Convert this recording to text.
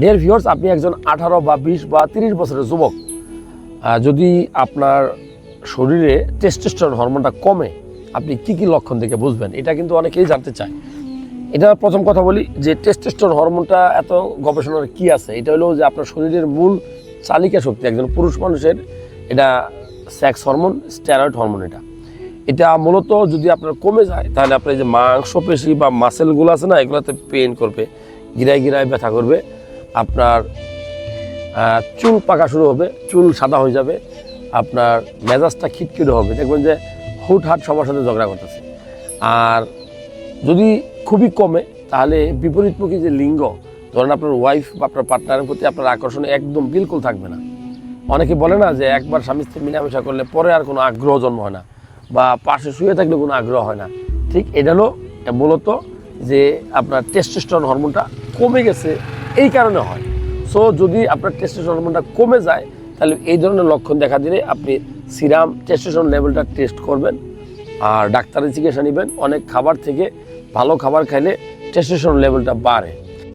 Dear viewers আপনি একজন আঠারো বা বিশ বা তিরিশ বছরের যুবক। যদি আপনার শরীরে টেস্টোস্টেরন হরমোনটা কমে, আপনি কি কি লক্ষণ দেখে বুঝবেন? এটা কিন্তু অনেকেই জানতে চায়। এটা প্রথম কথা বলি, যে টেস্টোস্টেরন হরমোনটা এত গবেষণার কি আছে? এটা হলো যে আপনার শরীরের মূল চালিকা শক্তি, একজন পুরুষ মানুষের এটা সেক্স হরমোন স্টেরয়েড হরমোন এটা। এটা মূলত যদি আপনার কমে যায়, তাহলে আপনার যে মাংসপেশি বা মাসেলগুলো আছে না, এগুলোতে পেন করবে, গিরায় গিরায় ব্যথা করবে। আপনার চুল পাকা শুরু হবে, চুল সাদা হয়ে যাবে, আপনার মেজাজটা খিটখিটে হবে। দেখবেন যে হুটহাট সবার সাথে ঝগড়া করতেছে। আর যদি খুবই কমে, তাহলে বিপরীতমুখী যে লিঙ্গ, ধরেন আপনার ওয়াইফ বা আপনার পার্টনারের প্রতি আপনার আকর্ষণ একদম বিলকুল থাকবে না। অনেকে বলে না যে একবার স্বামী স্ত্রী মিলামেশা করলে পরে আর কোনো আগ্রহ জন্ম হয় না, বা পাশে শুয়ে থাকলে কোনো আগ্রহ হয় না। ঠিক এটা হলো মূলত যে আপনার টেস্টোস্টেরন হরমোনটা কমে গেছে এই কারণে হয়। সো যদি আপনার টেস্টেশন হরমোনটা কমে যায়, তাহলে এই ধরনের লক্ষণ দেখা দিলে আপনি সিরাম টেস্টোস্টেরন লেভেলটা টেস্ট করবেন আর ডাক্তারের চিকিৎসা নেবেন। অনেক খাবার থেকে ভালো খাবার খাইলে টেস্টোস্টেরন লেভেলটা বাড়ে।